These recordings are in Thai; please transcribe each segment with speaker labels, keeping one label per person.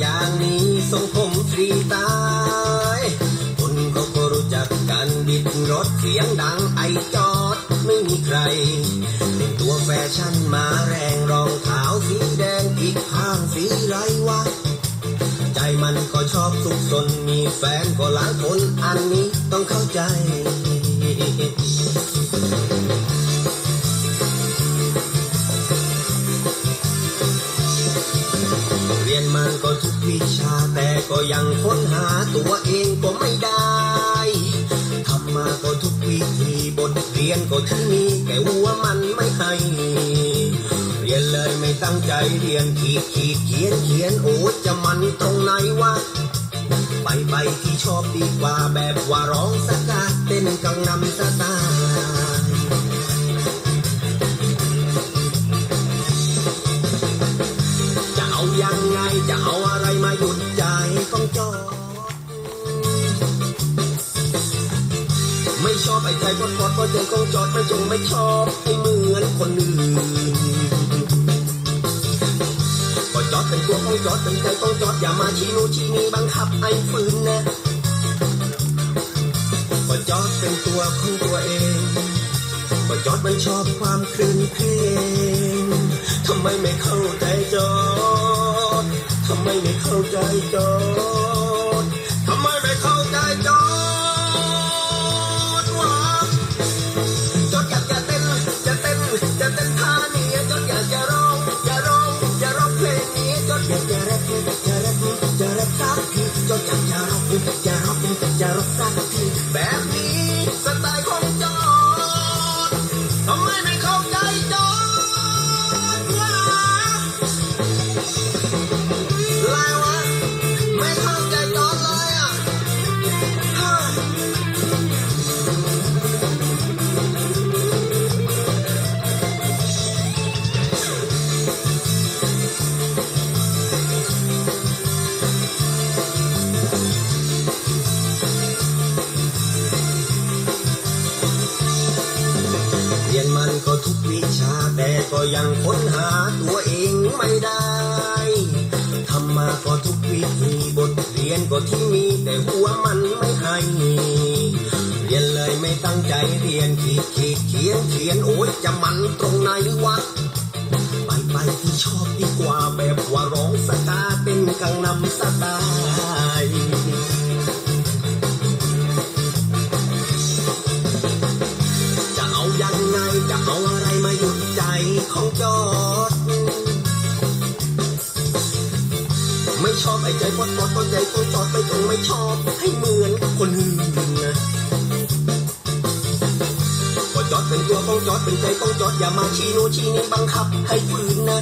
Speaker 1: อย่างนี้ทรงผมฟรีตาย คนเขาก็รู้จักกันบิดรถเสียงดังไอจอดไม่มีใครเป็นตัวแฟชั่นมาแรงรองเท้าสีแดงอีกข้างสีไรวะ ใจมันก็ชอบสุขสนมีแฟนก็หลายคนอันนี้ต้องเข้าใจ ยนมันก็ทุกวิชาแต่ก็ยังค้นหาตัวเองก็ไม่ได้ทำมาก็ทุกวิธีบทเรียนก็ที่นี่แต่หัวมันไม่ให้เรียนเลยไม่ตั้งใจเรียนขีดขีดเขียนเขียนโอ้จะมันตรงไหนวะไปไปที่ชอบดีกว่าแบบว่าร้องสกัดเต้นกังนำสไตล์ ไม่ชอบไอ้ใจกดกดพอเจอของจอดไม่จงไม่ชอบให้เหมือนคนอื่นก็จอดเป็นตัวของจอดเป็นใจของจอดอย่ามาชี้นู้ชี้นี้บังคับไอ้ฝืนนะก็จอดเป็นตัวของตัวเองก็จอดมันชอบความคลื่นเพลงทำไมไม่เข้าใจจอดทำไมไม่เข้าใจจอด วิชาแต่ก็ยังค้นหาตัวเองไม่ได้ทำมาก็ทุกวิธีบทเรียนก็ที่มีแต่หัวมันไม่ให้เรียนเลยไม่ตั้งใจเรียนขีดขีดเขียนเขียนโอ้ยจะมันตรงไหนวะไปไปที่ชอบดีกว่าแบบว่าร้องสกาเป็นกังนำสตล์ ยังไงจะเอาอะไรมาหยุดใจของจอดไม่ชอบไอ้ใจปดปดปดใจของจอดไม่ตรงไม่ชอบให้เหมือนคนอื่นนะก็จอดเป็นตัวของจอดเป็นใจของจอดอย่ามาชี้โน้ชี้นี้บังคับให้ฝืนนะ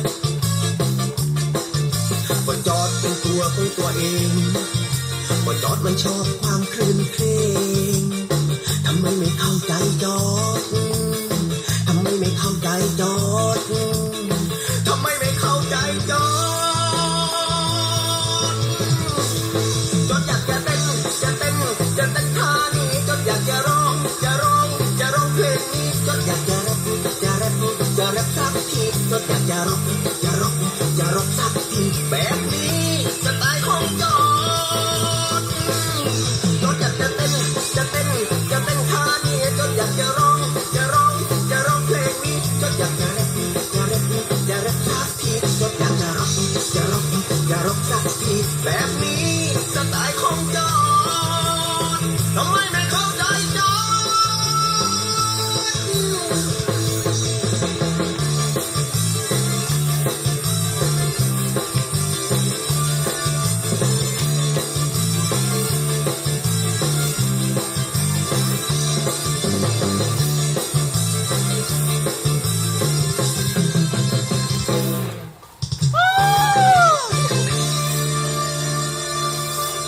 Speaker 1: ก็จอดเป็นตัวของตัวเองก็จอดมันชอบความคลื่นเพลง やっトラブ Thank you.